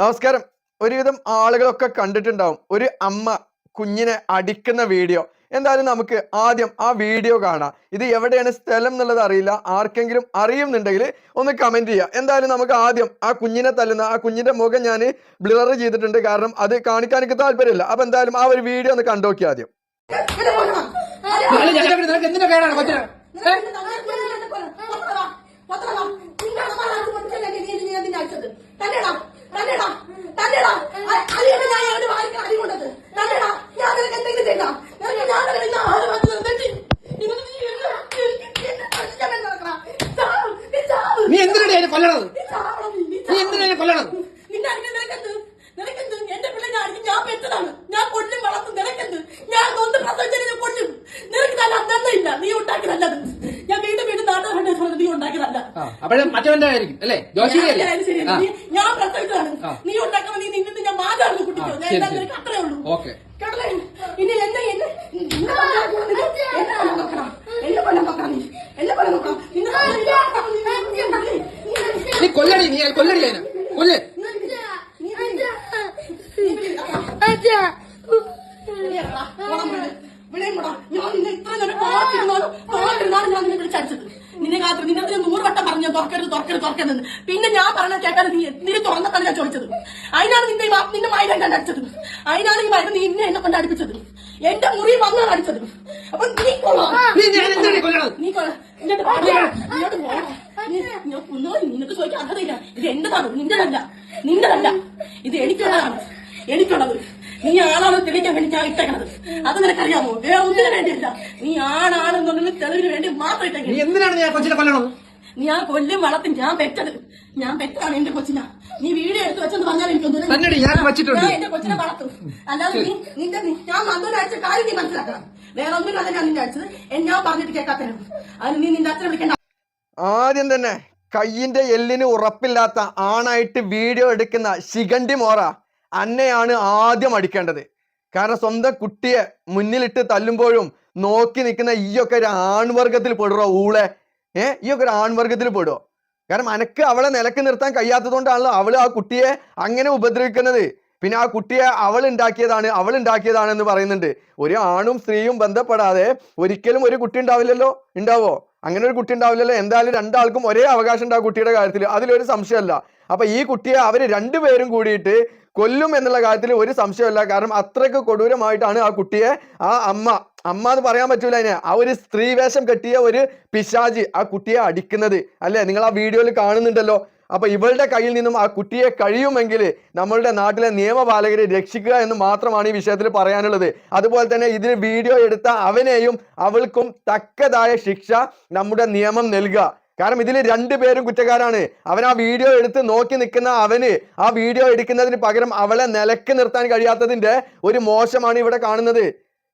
നമസ്കാരം. ഒരുവിധം ആളുകളൊക്കെ കണ്ടിട്ടുണ്ടാവും. ഒരു അമ്മ കുഞ്ഞിനെ അടിക്കുന്ന വീഡിയോ. എന്തായാലും നമുക്ക് ആദ്യം ആ വീഡിയോ കാണാം. ഇത് എവിടെയാണ് സ്ഥലം എന്നുള്ളത് അറിയില്ല. ആർക്കെങ്കിലും അറിയുന്നുണ്ടെങ്കിൽ ഒന്ന് കമന്റ് ചെയ്യുക. എന്തായാലും നമുക്ക് ആദ്യം ആ കുഞ്ഞിനെ തല്ലുന്ന ആ കുഞ്ഞിന്റെ മുഖം ഞാൻ ബ്ലർ ചെയ്തിട്ടുണ്ട്. കാരണം അത് കാണിക്കാൻ എനിക്ക് താല്പര്യമില്ല. അപ്പം എന്തായാലും ആ ഒരു വീഡിയോ ഒന്ന് കണ്ടോക്കി ആദ്യം അല്ല ഞാൻ നിനക്ക് എന്തിനാ കേടാണ് കൊച്ചിന് ഏ? നീ എന്തിനാണ് എന്നെ കൊല്ലണത്? നീ എന്തിനാ അതിനെ കൊല്ലണത്? നിന്റെ അടുക്കൽ നിനക്കെന്ത്? നിനക്കെന്ത്? എന്റെ പിള്ളേരെ അടിക്കും ഞാൻ പെറ്റതാണ് ഞാൻ കൊല്ലും വളർത്തും നിനക്കെന്ത് ഞാൻ നൊന്ന് പ്രസവിച്ചതിന് ഞാൻ കൊല്ലും നിനക്ക് നല്ല അന്നല്ല നീ ഉണ്ടാക്കിയതല്ലത് ഞാൻ വീണ്ടും വീണ്ടും നാട്ടുകാരുടെ പറഞ്ഞത് നീ ഉണ്ടാക്കിയതല്ല ആ അപ്പോഴും മറ്റവന്റെ ആയിരിക്കും അല്ലേ? ജോഷി ഞാൻ പ്രസവിച്ചതാണ്. നീ ഉണ്ടാക്കാൻ നീ നിന്നിട്ട് ഞാൻ മാതാവിന് കുട്ടിക്കോ ആ, ഞാൻ ശരി, എന്തായാലും ശരി. നിനക്ക് അത്രേ ഉള്ളൂ. ഓക്കെ? ഇനി എന്നെ എന്നെ നിന്നെ നിന്നെ. എന്നെ നോക്കണം നീ. എന്നെ കൊല്ലാൻ നോക്കണം. നിന്നെ കൊല്ലാൻ നോക്കണം. നീ- നീ- നീ- നീ- നീ കൊല്ലടി നീ കൊല്ലടി അതിനെ. കൊല്ല്. നിന്നെ കാത്തു നിന്നെ ഞാൻ പറഞ്ഞു തുറക്കരുത് തുറക്കരുത് തുറക്കരുത് പിന്നെ ഞാൻ പറഞ്ഞ കേൾക്കാതെ നീ നീ തുറന്നിട്ടാണ് ഞാൻ ചോദിച്ചത്. അതിനാണ് നിന്റെ നിന്റെ മായ എന്നെ അടിച്ചത്. അതിനാണ് ഈ മരുന്ന് നിന്നെ എന്നെ കൊണ്ട് അടിപ്പിച്ചത്. എന്റെ മുറി വന്നാണ് അടിച്ചത്. അപ്പൊ നീ കൊള്ളാം. നീ നീ കൊള്ളാം ഇങ്ങോട്ട്. ഇങ്ങോട്ട്. നീ- നീ നിനക്ക് ചോദിക്കാൻ അർഹതയില്ല. ഇത് എന്റേതാണ്. നിന്റെതല്ല. നിന്റെതല്ല. ഇത് എനിക്കുള്ളതാണ്. എനിക്കുള്ളത്. നീ ആളാണ് തെളിയിക്കാൻ വേണ്ടി ഞാൻ ഇട്ടേക്കണത്. അത് നിനക്കറിയാമോ? വേറെ ഒന്നിനു വേണ്ടിയല്ല. നീ ആണാണെന്നുണ്ടെങ്കിൽ തെളിവിന് വേണ്ടി മാത്രം നീ ഇട്ടേക്കണം എന്തിനാണ് ഞാൻ കൊച്ചിന്റെ കൊച്ചിനെ കൊല്ലണത്? ആ കൊല്ലും വളർത്തും ഞാൻ പെറ്റത്. ഞാൻ പെറ്റാണ് എന്റെ കൊച്ചിനാ. നീ വീഡിയോ എടുത്ത് വെച്ചെന്ന് പറഞ്ഞാൽ തന്നെടി ഞാൻ ഞാൻ എന്റെ കൊച്ചിനെ വളർത്തും. അല്ലാതെ നീ നിന്റെ ഞാൻ മന്ത്രി അയച്ച കാര്യം നീ മനസ്സിലാക്കണം. വേറെ ഒന്നും അല്ല ഞാൻ നിന്റെ അയച്ചത്. എന്നാ ഞാൻ പറഞ്ഞിട്ട് കേൾക്കാത്തതിനും അതിന് നീ നിന്റെ അച്ഛനെ വിളിക്കേണ്ട. ആദ്യം തന്നെ കയ്യിന്റെ എല്ലിന് ഉറപ്പില്ലാത്ത ആണായിട്ട് വീഡിയോ എടുക്കുന്ന ശിഖണ്ഡി മോറ അന്നയാണ് ആദ്യം അടിക്കേണ്ടത്. കാരണം സ്വന്തം കുട്ടിയെ മുന്നിലിട്ട് തല്ലുമ്പോഴും നോക്കി നിൽക്കുന്ന ഈയൊക്കെ ഒരു ആൺവർഗത്തിൽ പെടുറോ ഊളെ? ഏ? ഒക്കെ ഒരു ആൺവർഗത്തിൽ പെടുവോ? കാരണം അനക്ക് അവളെ നിലയ്ക്ക് നിർത്താൻ കഴിയാത്തതുകൊണ്ടാണല്ലോ അവൾ ആ കുട്ടിയെ അങ്ങനെ ഉപദ്രവിക്കുന്നത്. പിന്നെ ആ കുട്ടിയെ അവൾ ഉണ്ടാക്കിയതാണ് അവൾ ഉണ്ടാക്കിയതാണ് എന്ന് പറയുന്നുണ്ട്. ഒരു ആണും സ്ത്രീയും ബന്ധപ്പെടാതെ ഒരിക്കലും ഒരു കുട്ടി ഉണ്ടാവില്ലല്ലോ? ഉണ്ടാവോ? അങ്ങനെ ഒരു കുട്ടി ഉണ്ടാവില്ലല്ലോ? എന്തായാലും രണ്ടാൾക്കും ഒരേ അവകാശം ഉണ്ട് ആ കുട്ടിയുടെ കാര്യത്തിൽ അതിലൊരു സംശയമല്ല അപ്പൊ ഈ കുട്ടിയെ അവർ രണ്ടുപേരും കൂടിയിട്ട് കൊല്ലും എന്നുള്ള കാര്യത്തിൽ ഒരു സംശയമല്ല കാരണം അത്രയ്ക്ക് കൊടൂരമായിട്ടാണ് ആ കുട്ടിയെ ആ അമ്മ അമ്മ എന്ന് പറയാൻ പറ്റൂല അതിനെ. ആ ഒരു സ്ത്രീവേഷം കെട്ടിയ ഒരു പിശാജി ആ കുട്ടിയെ അടിക്കുന്നത്. അല്ലെ? നിങ്ങൾ ആ വീഡിയോയിൽ കാണുന്നുണ്ടല്ലോ. അപ്പൊ ഇവളുടെ കയ്യിൽ നിന്നും ആ കുട്ടിയെ കഴിയുമെങ്കിൽ നമ്മളുടെ നാട്ടിലെ നിയമപാലകരെ രക്ഷിക്കുക എന്ന് മാത്രമാണ് ഈ വിഷയത്തിൽ പറയാനുള്ളത്. അതുപോലെ തന്നെ ഇതിൽ വീഡിയോ എടുത്ത അവനെയും അവൾക്കും തക്കതായ ശിക്ഷ നമ്മുടെ നിയമം നൽകുക. കാരണം ഇതിൽ രണ്ടുപേരും കുറ്റക്കാരാണ്. അവൻ ആ വീഡിയോ എടുത്ത് നോക്കി നിൽക്കുന്ന അവന് ആ വീഡിയോ എടുക്കുന്നതിന് പകരം അവളെ നിലയ്ക്ക് നിർത്താൻ കഴിയാത്തതിന്റെ ഒരു മോശമാണ് ഇവിടെ കാണുന്നത്.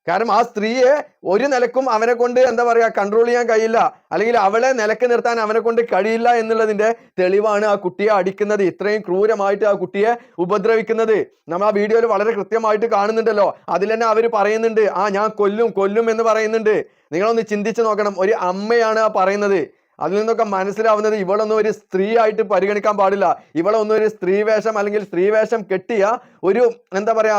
കാരണം ആ സ്ത്രീയെ ഒരു നിലക്കും അവനെ കൊണ്ട് എന്താ പറയാ കൺട്രോൾ ചെയ്യാൻ കഴിയില്ല. അല്ലെങ്കിൽ അവളെ നിലയ്ക്ക് നിർത്താൻ അവനെ കൊണ്ട് കഴിയില്ല എന്നുള്ളതിന്റെ തെളിവാണ് ആ കുട്ടിയെ അടിക്കുന്നത്. ഇത്രയും ക്രൂരമായിട്ട് ആ കുട്ടിയെ ഉപദ്രവിക്കുന്നത്. നമ്മൾ ആ വീഡിയോയിൽ വളരെ കൃത്യമായിട്ട് കാണുന്നുണ്ടല്ലോ. അതിൽ തന്നെ അവർ പറയുന്നുണ്ട് ആ ഞാൻ കൊല്ലും കൊല്ലും എന്ന് പറയുന്നുണ്ട്. നിങ്ങളൊന്ന് ചിന്തിച്ചു നോക്കണം. ഒരു അമ്മയാണ് ആ പറയുന്നത്. അതിൽ നിന്നൊക്കെ മനസ്സിലാവുന്നത് ഇവളൊന്നും ഒരു സ്ത്രീ ആയിട്ട് പരിഗണിക്കാൻ പാടില്ല. ഇവളൊന്നും ഒരു സ്ത്രീ വേഷം അല്ലെങ്കിൽ സ്ത്രീ വേഷം കെട്ടിയ ഒരു എന്താ പറയാ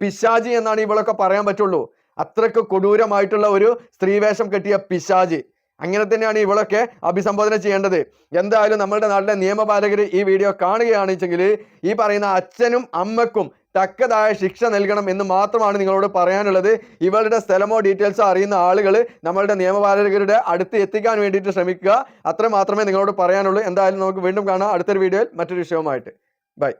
പിശാജി എന്നാണ് ഇവളൊക്കെ പറയാൻ പറ്റുള്ളൂ. അത്രയ്ക്ക് കൊടൂരമായിട്ടുള്ള ഒരു സ്ത്രീ വേഷം കെട്ടിയ പിശാജ് അങ്ങനെ തന്നെയാണ് ഇവളൊക്കെ അഭിസംബോധന ചെയ്യേണ്ടത്. എന്തായാലും നമ്മളുടെ നാട്ടിലെ നിയമപാലകർ ഈ വീഡിയോ കാണുകയാണെന്നുവെച്ചെങ്കിൽ ഈ പറയുന്ന അച്ഛനും അമ്മക്കും തക്കതായ ശിക്ഷ നൽകണം എന്ന് മാത്രമാണ് നിങ്ങളോട് പറയാനുള്ളത്. ഇവളുടെ സ്ഥലമോ ഡീറ്റെയിൽസോ അറിയുന്ന ആളുകൾ നമ്മളുടെ നിയമപാലകരുടെ അടുത്ത് എത്തിക്കാൻ വേണ്ടിയിട്ട് ശ്രമിക്കുക. അത്ര മാത്രമേ നിങ്ങളോട് പറയാനുള്ളൂ. എന്തായാലും നമുക്ക് വീണ്ടും കാണാം. അടുത്തൊരു വീഡിയോയിൽ മറ്റൊരു വിഷയവുമായിട്ട്. ബൈ